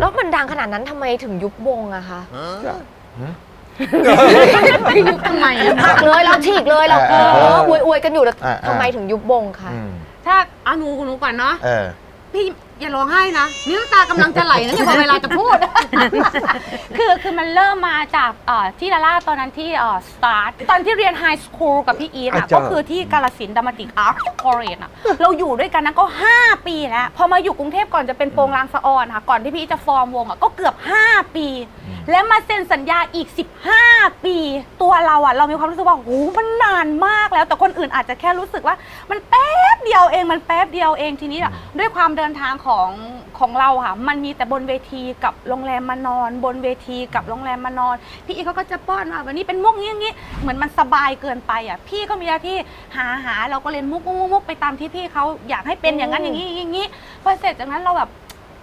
แล้วมันดังขนาดนั้นทำไมถึงยุบวงอะคะทำไมอะหักเลยเราฉีกเลยเราเอออวยอวยกันอยู่แล้วอ่าอ่า ทำไมถึงยุบวงคะ อืมถ้าอานูหนูก่อนเนาะเออ พี่อย่าร้องไห้นะนี่น้ำตากำลังจะไหลนะเนี่ยพอเวลาจะพูด คือคือมันเริ่มมาจากเอ่อที่ลาล่าตอนนั้นที่เอ่อสตาร์ทตอนที่เรียนไฮสคูลกับพี่อีทอาอะจารย์ก็คือที่กาลสินธุ์ดรามาติกอาร์ตคอร์เรนอะเราอยู่ด้วยกันนั้นก็ 5 ปีแล้ว พอมาอยู่กรุงเทพก่อนจะเป็นโปรงลางสะออนค่ะ ก่อนที่พี่อีทจะฟอร์มวงอะก็เกือบ 5 ปี และมาเซ็นสัญญาอีก 15 ปี ตัวเราอะเรามีความรู้สึกว่าโอ้โหมันนานมากแล้ว แต่คนอื่นอาจจะแค่รู้สึกว่า มันแป๊บเดียวเองมันแป๊บเดียวเองทีนี้อะด้วยความเดินทางของ ของเราค่ะ มันมีแต่บนเวทีกับโรงแรมมานอน บนเวทีกับโรงแรมมานอน พี่อีเขาก็จะป้อนมาวันนี้เป็นมุกงี้งี้เหมือนมันสบายเกินไปอะ พี่ก็มีหน้าที่หาหาเราก็เล่นมุกมุกมุกมุกไปตามที่พี่เขาอยากให้เป็นอย่างนั้นอย่างนี้อย่างนี้พอเสร็จจากนั้นเราแบบ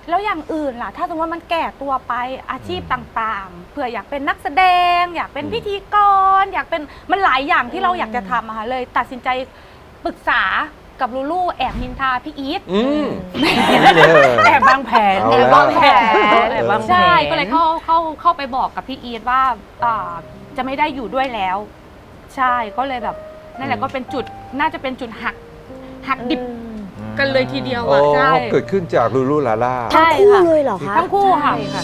แล้วอย่างอื่นล่ะ ถ้าสมมติว่ามันแก่ตัวไปอาชีพต่างๆ เผื่ออยากเป็นนักแสดง อยากเป็นพิธีกร อยากเป็นมันหลายอย่างที่เราอยากจะทำอะค่ะเลย ตัดสินใจปรึกษา กับลูลูแอบนินทาพี่อีทอืมแอบบางแผนเอาแอบละวางแผนแอบบางแผนใช่ก็เลยเข้าเข้าเข้าไปบอกกับพี่อีทว่าอ่าจะไม่ได้อยู่ด้วยแล้ว ใช่ก็เลยแบบนั่นแหละก็เป็นจุดน่าจะเป็นจุดหักหักดิบกันเลยทีเดียวอ๋ออะใช่เกิดขึ้นจากลูลูลาล่าใช่ทั้งคู่ค่ะเลยเหรอคะทั้งคู่ค่ะใช่ค่ะ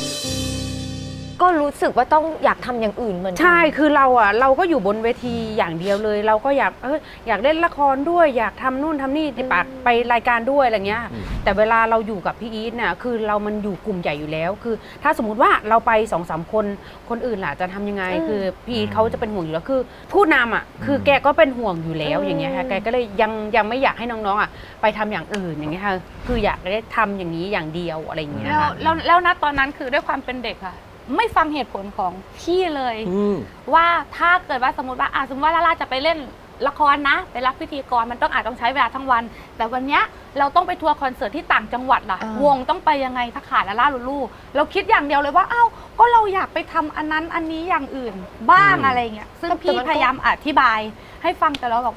ก็รู้สึกว่าต้องอยากทำอย่างอื่นเหมือนกันใช่คือเราอะเราก็อยู่บนเวทีอย่างเดียวเลย เราก็อยากเอออยากเล่นละครด้วย อยากทำนู่นทำนี่ไปปากไปรายการด้วยอะไรเงี้ย อืม แต่เวลาเราอยู่กับพี่อีทเนี่ยคือเรามันอยู่กลุ่มใหญ่อยู่แล้ว คือ ถ้าสมมุติว่าเราไปสองสามคนคนอื่นล่ะจะทำยังไงอืมคือพี่อีทเขาจะเป็นห่วงอยู่แล้วคือ ผู้นำอะคือแกก็เป็นห่วงอยู่แล้วอย่างเงี้ยค่ะแกก็เลยยังยังไม่อยากให้น้องๆอะไปทำอย่างอื่นอย่างเงี้ยค่ะคืออยากได้ทำอย่างนี้อย่างเดียวอะไรอย่างเงี้ยแล้วค่ะ แล้วแล้วนะตอนนั้นคือด้วยความเป็นเด็กค่ะ ไม่ฟังเหตุผลของพี่เลย อืม ว่าถ้าเกิดว่าสมมติว่าอะสมมติว่าลาล่าจะไปเล่นละครนะ ไปรับพิธีกรมันต้องอาจต้องใช้เวลาทั้งวัน แต่วันเนี้ยเราต้องไปทัวร์คอนเสิร์ตที่ต่างจังหวัดล่ะอ่าวงต้องไปยังไงถ้าขาดลาล่าลูลูเราคิดอย่างเดียวเลยว่าอ้าวก็เราอยากไปทำอันนั้นอันนี้อย่างอื่นบ้างอืม อะไรเงี้ยซึ่งพี่พยายามอธิบาย ให้ฟังแต่เราบอก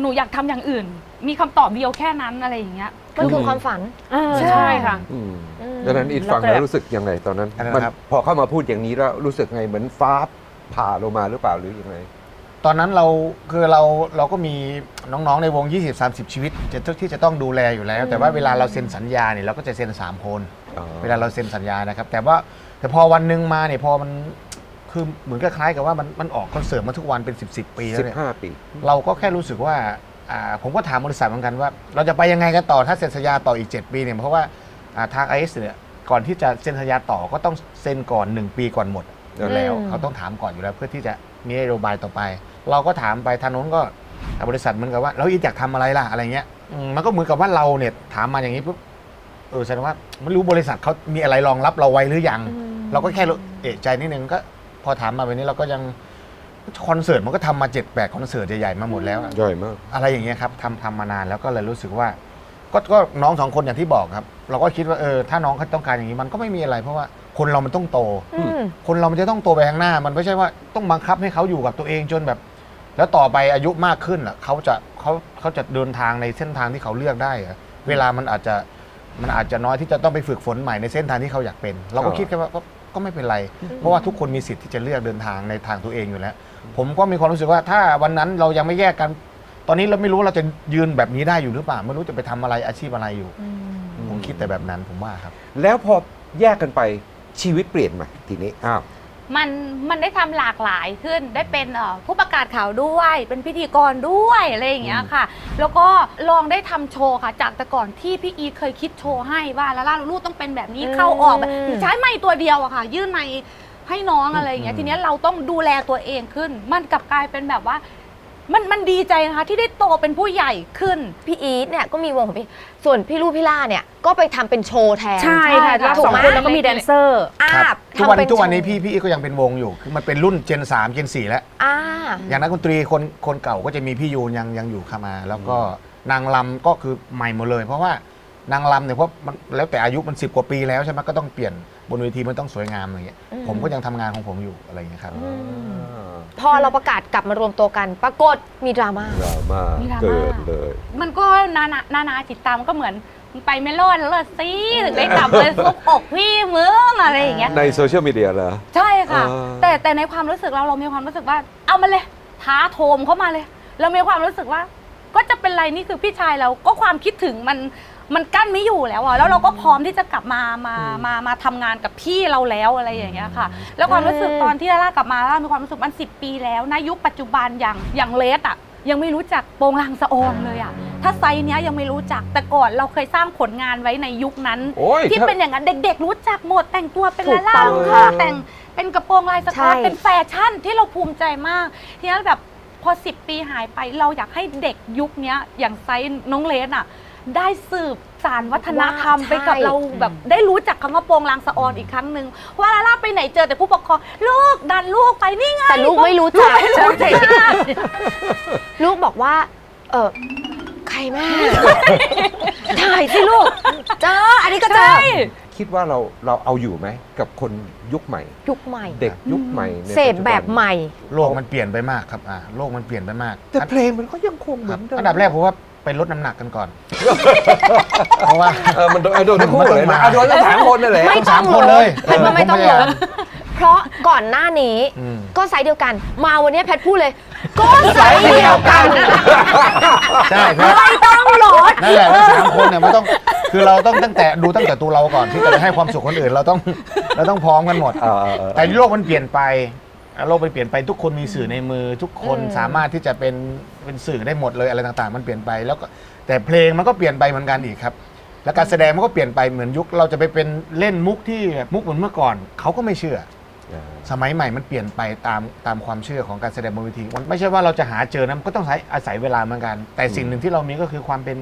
หนูอยากทำอย่างอื่น มีคำตอบเดียวแค่นั้นอะไรอย่างเงี้ย มันคือความฝันเออใช่ค่ะ อืมอืม ดังนั้นอีทฟังแล้วก็แล้วรู้สึกยังไงตอนนั้นอะไรมันนะครับพอเข้ามาพูดอย่างนี้แล้วรู้สึกไงเหมือนฟ้าผ่าลงมาหรือเปล่าหรือยังไง ตอนนั้นเราคือเราเราก็มีน้องๆในวง 20-30 ชีวิตจะที่จะต้องดูแลอยู่แล้ว แต่ว่าเวลาเราเซ็นสัญญาเนี่ยเราก็จะเซ็น 3 คน อ๋อ เวลาเราเซ็นสัญญานะครับ แต่ว่าแต่พอวันหนึ่งมาเนี่ยพอมันคือเหมือนกับคล้ายกับว่ามันมันออกคอนเสิร์ตมาทุกวันเป็น 10บสปีแล้วสิบเนี่ยห้าปี เราก็แค่รู้สึกว่า อ่าผมก็ถามบริษัทเหมือนกันว่า เราจะไปยังไงกันต่อถ้าเซ็นสัญญาต่ออีก 7 ปีเนี่ยเพราะว่าอ่าทางไอเอสเนี่ยก่อนที่จะเซ็นสัญญาต่อก็ต้องเซ็นก่อน 1 ปีก่อนหมดอยู่แล้วอืม เขาต้องถามก่อนอยู่แล้วเพื่อที่จะมีนโยบายต่อไป เราก็ถามไปทางโน้นก็อ่าบริษัทเหมือนกับว่าเราอีกอยากทำอะไรล่ะอะไรเงี้ยอืมมันก็เหมือนกับว่าเราเนี่ยถามมาอย่างนี้ปุ๊บเออแสดงว่าไม่รู้บริษัทเขามีอะไรรองรับเราไว้หรือยังอืมเราก็แค่เอะใจนิดนึงก็พอถามมาแบบนี้เราก็ยัง คอนเสิร์ตมันก็ทำมาเจ็ดแปดคอนเสิร์ตใหญ่ๆมาหมดแล้วอะใหญ่มาก อะไรอย่างเงี้ยครับทำทำมานานแล้วก็เลยรู้สึกว่า ก็ก็น้องสองคนอย่างที่บอกครับ เราก็คิดว่าเออถ้าน้องเขาต้องการอย่างนี้มันก็ไม่มีอะไร เพราะว่าคนเรามันต้องโต อืม คนเรามันจะต้องโตไปข้างหน้า มันไม่ใช่ว่าต้องบังคับให้เขาอยู่กับตัวเองจนแบบ แล้วต่อไปอายุมากขึ้นอะเขาจะเขาเขาจะเดินทางในเส้นทางที่เขาเลือกได้เหรอเวลามันอาจจะมันอาจจะน้อยที่จะต้องไปฝึกฝนใหม่ในเส้นทางที่เขาอยากเป็น เราก็คิดแค่ว่าก็ ก็ไม่เป็นไร เพราะว่าทุกคนมีสิทธิ์ที่จะเลือกเดินทางในทางตัวเองอยู่แล้ว ผมก็มีความรู้สึกว่าถ้าวันนั้นเรายังไม่แยกกัน ตอนนี้เราไม่รู้ว่าเราจะยืนแบบนี้ได้อยู่หรือเปล่า ไม่รู้จะไปทำอะไรอาชีพอะไรอยู่ ผมคิดแต่แบบนั้นผมว่าครับ แล้วพอแยกกันไปชีวิตเปลี่ยนไหมทีนี้อ้าว มันมันได้ทำหลากหลายขึ้นได้เป็นเอ่อผู้ประกาศข่าวด้วย เป็นพิธีกรด้วยอะไรอย่างเงี้ยค่ะ แล้วก็ลองได้ทำโชว์ค่ะ จากแต่ก่อนที่พี่อีทเคยคิดโชว์ให้ว่าลาล่าลูกต้องเป็นแบบนี้อืม เข้าออกแบบใช้ไม้ตัวเดียวอะค่ะ ยื่นไม้ให้น้องอะไรอย่างเงี้ยอืมทีเนี้ยเราต้องดูแลตัวเองขึ้น มันกลับกลายเป็นแบบว่า มันมันดีใจนะคะที่ได้โตเป็นผู้ใหญ่ขึ้น พี่อีทเนี่ยก็มีวงของพี่ ส่วนพี่ลูกพี่ล่าเนี่ยก็ไปทำเป็นโชว์แทน ใช่ค่ะใช่ค่ะรับถูกสองไหมคนแล้วก็มีแดนเซอร์ อ่าครับทุกวันทำเป็ทุกวันนี้โชพี่พี่ก็ยังเป็นวงอยู่ คือมันเป็นรุ่นเจน3เจน4แล้ว อ่า อย่างนักดนตรีคนคนเก่าก็จะมีพี่ยูนยังยังอยู่เข้ามา แล้วก็นางลำก็คือใหม่หมดเลย เพราะว่านางลำเนี่ยเพราะมันแล้วแต่อายุมัน 10 กว่าปีแล้วใช่ไหมก็ต้องเปลี่ยน บนเวทีมันต้องสวยงามอะไรเงี้ย อืม ผมก็ยังทำงานของผมอยู่อะไรเงี้ยครับอืมพอเราประกาศกลับมารวมตัวกัน ปรากฏมีดราม่า ดราม่ามีดราม่า เกิดเลย มันก็นานานานาจิตตามก็เหมือนมึงไปไม่รอดแล้วล่ะสิถึงได้กลับเลยซุบอกพี่มึงอะไรอย่างเงี้ย ในโซเชียลมีเดียเหรอ ใช่ค่ะ อ่า แต่แต่ในความรู้สึกเราเรามีความรู้สึกว่า เอามาเลยท้าโทมเข้ามาเลย เรามีความรู้สึกว่า ก็จะเป็นไรนี่คือพี่ชายเราก็ความคิดถึงมัน มันกั้นไม่อยู่แล้วอะแล้วเราก็พร้อมที่จะกลับมามามามาทำงานกับพี่เราแล้วอะไรอย่างเงี้ยค่ะ แล้วความรู้สึกตอนที่ลาล่ากลับมาล่ามีความรู้สึกมันสิปีแล้วนะยุคปัจจุบันอย่างอย่างเลสอะยังไม่รู้จักโปรงลางสะออนเลยอะถ้าไซส์เนี้ยยังไม่รู้จักแต่ก่อนเราเคยสร้างผลงานไว้ในยุคนั้น โอ้ยที่ถ้าเป็นอย่างนั้นเด็กๆรู้จักหมดแต่งตัวเป็นถูลากล่าต้องลูกค่ะ แต่งเป็นกระโปรงลายสใช่ก๊อตเป็นแฟชั่นที่เราภูมิใจมาก ทีนั้นแบบพอ 10 ปีหายไปเราอยากให้เด็กยุคเนี้ยอย่างไซส์น้องเลสอะ ได้สืบสารวัฒนธรรมไปกับเราแบบได้รู้จักคำว่าโปรงลางสะออนอีกครั้งหนึ่งเพราะว่าลาล่าไปไหนเจอแต่ผู้ปกครองลูกดันลูกไปนี่ไงแต่ลูกไม่รู้จักไม่รู้จักลูกบอกว่า เออใครแม่ถ่ายสิลูก เจอ อันนี้ก็เจอใช่คิดว่าเราเราเอาอยู่ไหมกับคนยุคใหม่ ยุคใหม่ เด็กยุคใหม่ในเสพแบบใหม่ โลกมันเปลี่ยนไปมากครับอ่าโลกมันเปลี่ยนไปมาก แต่เพลงมันก็ยังคงเหคมืรัอบนเดิมอันดับแรกผมว่า ไปลดน้ำหนักกันก่อน เพราะว่า เออมันโดนโดนทั้งคู่เลยมันนะต้องมาอะโดนทั้งสามคนนั่นแหละ ไม่สาต้อมงคนลเลดยแพทย์ว่าไม่ต้องผมลพยายาดมเพราะก่อนหน้านี้อืม ก็ไซส์เดียวกัน มาวันนี้แพทย์พูดเลย ก็ไซส์เดียวกัน ใช่ครับไม่ต้องลด นั่นแหละทั้งสามคนเนี่ยมันต้องคือเราต้องตั้งแต่ดูตั้งแต่ตัวเราก่อนที่จะไปให้ความสุขคนอื่นเราต้องเราต้องพร้อมกันหมด เออเออเออ แต่โลกมันเปลี่ยนไป โลกมันเปลี่ยนไปทุกคนมีสื่อในมือ ทุกคนอืมสามารถที่จะเป็นเป็นสื่อได้หมดเลยอะไรต่างๆ มันเปลี่ยนไปแล้วก็แต่เพลงมันก็เปลี่ยนไปเหมือนกันอีกครับ แล้วการแสดงมันก็เปลี่ยนไปเหมือนยุคเราจะไปเป็นเล่นมุกที่แบบมุกเหมือนเมื่อก่อนเขาก็ไม่เชื่อ สมัยใหม่มันเปลี่ยนไปตามตามความเชื่อของการแสดงบนเวทีมันไม่ใช่ว่าเราจะหาเจอนะมันก็ต้องใช้อาศัยเวลาเหมือนกัน แต่สิ่งหนึ่งที่เรามีก็คือความเป็น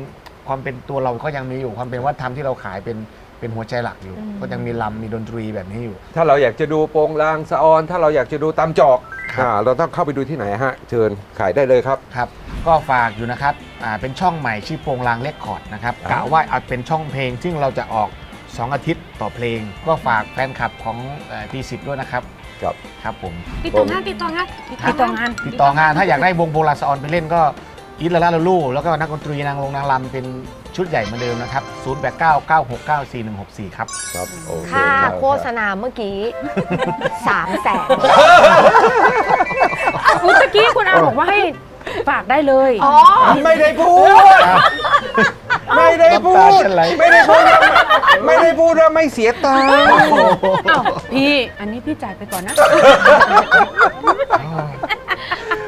ความเป็นตัวเราก็ยังมีอยู่ความเป็นวัฒนธรรมที่เราขายเป็น เป็นหัวใจหลักอยู่ ก็ยังมีลำมีดนตรีแบบนี้อยู่ ถ้าเราอยากจะดูโปรงลางสะออน ถ้าเราอยากจะดูตามจอกครับ อ่าเราต้องเข้าไปดูที่ไหนฮะ เชิญขายได้เลยครับ ครับก็ฝากอยู่นะครับอ่าเป็นช่องใหม่ชื่อโปรงลางเลคคอร์ดนะครับอ่ากกะว่าอาจเป็นช่องเพลงซึ่งเราจะออก 2 อาทิตย์ต่อเพลง ก็ฝากแฟนคลับของทีสิบด้วยนะครับครับ ครับผม ติดต่องานติดต่องานติดต่องาน ติดต่องานถ้าอยากได้วงโบราณสะออนไปเล่นก็ อีทลาลาลูลูแล้วก็นักดนตรีนางลงนางลำเป็นชุดใหญ่เหมือนเดิมนะครับ 0899694164 ครับ ครับโอเคค่ารับโฆษณาเมื่อกี้สามแสนอุ๊ยตะกี้คุณอาบอกว่าให้ฝากได้เลย อ๋อ ไม่ได้พูด ไม่ได้พูน้ำตาด จะไหล ไม่ได้พูดว่าไม่ได้พูดว่าไม่เสียตังค์ อ้าวพี่ อันนี้พี่จ่ายไปก่อนนะ